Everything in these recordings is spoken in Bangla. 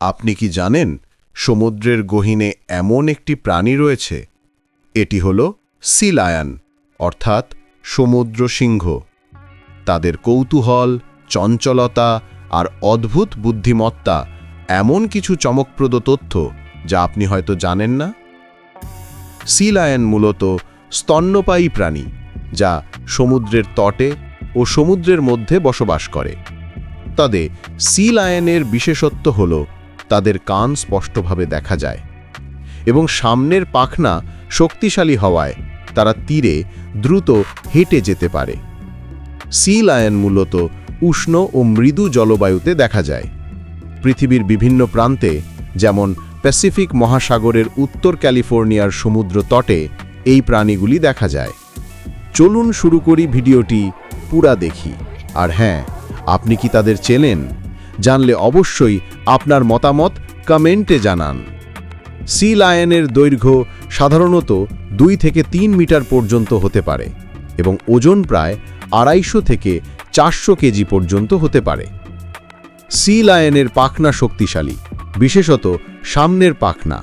আপনি কি জানেন সমুদ্রের গহীনে এমন একটি প্রাণী রয়েছে? এটি হল সি লায়ন অর্থাৎ সমুদ্র সিংহ। তাদের কৌতূহল, চঞ্চলতা আর অদ্ভুত বুদ্ধিমত্তা এমন কিছু চমকপ্রদ তথ্য যা আপনি হয়তো জানেন না? সি লায়ন মূলত স্তন্যপায়ী প্রাণী যা সমুদ্রের তটে ও সমুদ্রের মধ্যে বসবাস করে। তবে সি লায়নের বিশেষত্ব হল তাদের কান স্পষ্টভাবে দেখা যায় এবং সামনের পাখনা শক্তিশালী হওয়ায় তারা তীরে দ্রুত হেঁটে যেতে পারে। সি লায়ন মূলত উষ্ণ ও মৃদু জলবায়ুতে দেখা যায়। পৃথিবীর বিভিন্ন প্রান্তে, যেমন প্যাসিফিক মহাসাগরের উত্তর ক্যালিফোর্নিয়ার সমুদ্র তটে, এই প্রাণীগুলি দেখা যায়। চলুন শুরু করি ভিডিওটি পুরা দেখি। আর হ্যাঁ আপনি কি তাদের চেনেন? জানলে অবশ্যই আপনার মতামত কমেন্টে জানান। সি লায়নের দৈর্ঘ্য সাধারণত দুই থেকে তিন মিটার পর্যন্ত হতে পারে এবং ওজন প্রায় আড়াইশো থেকে চারশো কেজি পর্যন্ত হতে পারে। সি লায়নের পাখনা শক্তিশালী, বিশেষত সামনের পাখনা,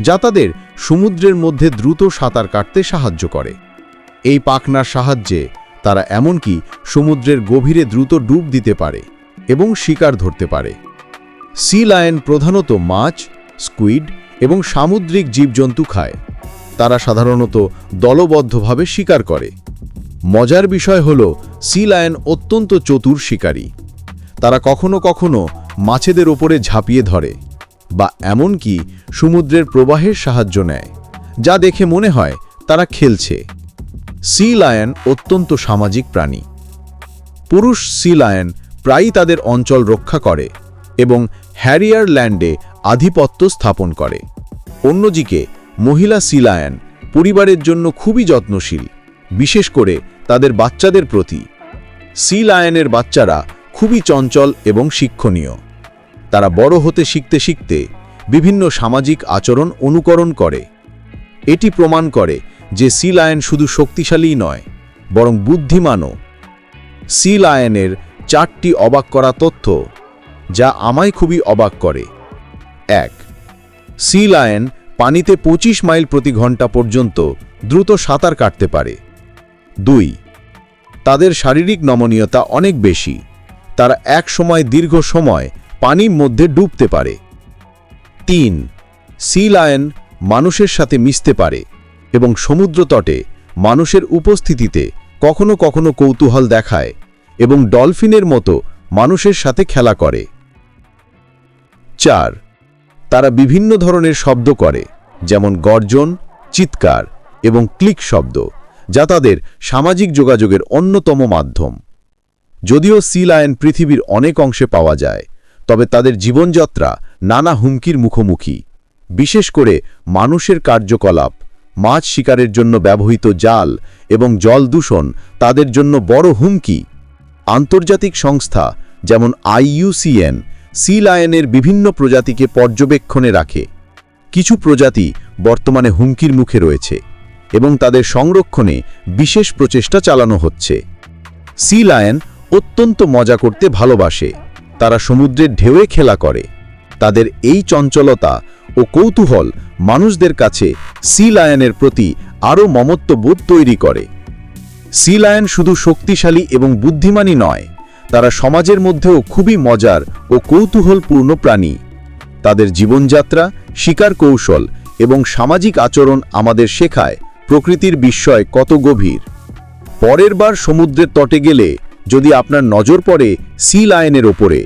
যা তাদের সমুদ্রের মধ্যে দ্রুত সাঁতার কাটতে সাহায্য করে। এই পাখনার সাহায্যে তারা এমনকি সমুদ্রের গভীরে দ্রুত ডুব দিতে পারে। এবং শিকার ধরতে পারে। সি লায়ন প্রধানত মাছ, স্কুইড এবং সামুদ্রিক জীবজন্তু খায়। তারা সাধারণত দলবদ্ধভাবে শিকার করে। মজার বিষয় হল, সি লায়ন অত্যন্ত চতুর শিকারী। তারা কখনো কখনো মাছেদের ওপরে ঝাঁপিয়ে ধরে বা এমনকি সমুদ্রের প্রবাহের সাহায্য নেয়, যা দেখে মনে হয় তারা খেলছে। সি লায়ন অত্যন্ত সামাজিক প্রাণী। পুরুষ সি লায়ন প্রায়ই তাদের অঞ্চল রক্ষা করে এবং হ্যারিয়ার ল্যান্ডে আধিপত্য স্থাপন করে। অন্যদিকে, মহিলা সি লায়ন পরিবারের জন্য খুবই যত্নশীল, বিশেষ করে তাদের বাচ্চাদের প্রতি। সি লায়নের বাচ্চারা খুবই চঞ্চল এবং শিক্ষণীয়। তারা বড় হতে শিখতে শিখতে বিভিন্ন সামাজিক আচরণ অনুকরণ করে। এটি প্রমাণ করে যে সি লায়ন শুধু শক্তিশালীই নয়, বরং বুদ্ধিমানও। সি লায়নের চারটি অবাক করা তথ্য যা আমায় খুবই অবাক করে। এক সি লায়ন পানিতে ২৫ মাইল প্রতি ঘণ্টা পর্যন্ত দ্রুত সাঁতার কাটতে পারে। দুই, তাদের শারীরিক নমনীয়তা অনেক বেশি। তারা এক সময় দীর্ঘ সময় পানির মধ্যে ডুবতে পারে। তিন সি লায়ন মানুষের সাথে মিশতে পারে এবং সমুদ্র তটে মানুষের উপস্থিতিতে কখনো কখনো কৌতূহল দেখায়। এবং ডলফিনের মতো মানুষের সাথে খেলা করে। চার, তারা বিভিন্ন ধরনের শব্দ করে, যেমন গর্জন, চিৎকার এবং ক্লিক শব্দ, যা তাদের সামাজিক যোগাযোগের অন্যতম মাধ্যম। যদিও সি লায়ন পৃথিবীর অনেক অংশে পাওয়া যায়, তবে তাদের জীবনযাত্রা নানা হুমকির মুখোমুখি। বিশেষ করে মানুষের কার্যকলাপ, মাছ শিকারের জন্য ব্যবহৃত জাল এবং জল দূষণ তাদের জন্য বড় হুমকি। আন্তর্জাতিক সংস্থা যেমন আইইউসিএন, সি লায়নের বিভিন্ন প্রজাতিকে পর্যবেক্ষণে রাখে। কিছু প্রজাতি বর্তমানে হুমকির মুখে রয়েছে এবং তাদের সংরক্ষণে বিশেষ প্রচেষ্টা চালানো হচ্ছে। সি লায়ন অত্যন্ত মজা করতে ভালোবাসে। তারা সমুদ্রের ঢেউয়ে খেলা করে। তাদের এই চঞ্চলতা ও কৌতূহল মানুষদের কাছে সি লায়নের প্রতি আরও মমত্ববোধ তৈরি করে। সি লায়ন শুধু শক্তিশালী এবং বুদ্ধিমানই নয়, তারা সমাজের মধ্যেও খুবই মজার ও কৌতূহলপূর্ণ প্রাণী। তাদের জীবনযাত্রা, শিকার কৌশল এবং সামাজিক আচরণ আমাদের শেখায় প্রকৃতির বিস্ময় কত গভীর। পরের বার সমুদ্রের তটে গেলে যদি আপনার নজর পড়ে সি লায়নের ওপরে,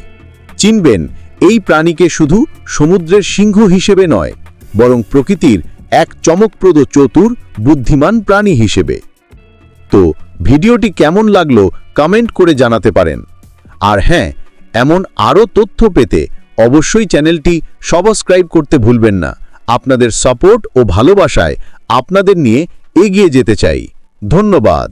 চিনবেন এই প্রাণীকে শুধু সমুদ্রের সিংহ হিসেবে নয়, বরং প্রকৃতির এক চমকপ্রদ চতুর বুদ্ধিমান প্রাণী হিসেবে। তো ভিডিওটি কেমন লাগল কমেন্ট করে জানাতে পারেন। আর হ্যাঁ এমন আরও তথ্য পেতে অবশ্যই চ্যানেলটি সাবস্ক্রাইব করতে ভুলবেন না। আপনাদের সাপোর্ট ও ভালোবাসায় আপনাদের নিয়ে এগিয়ে যেতে চাই। ধন্যবাদ।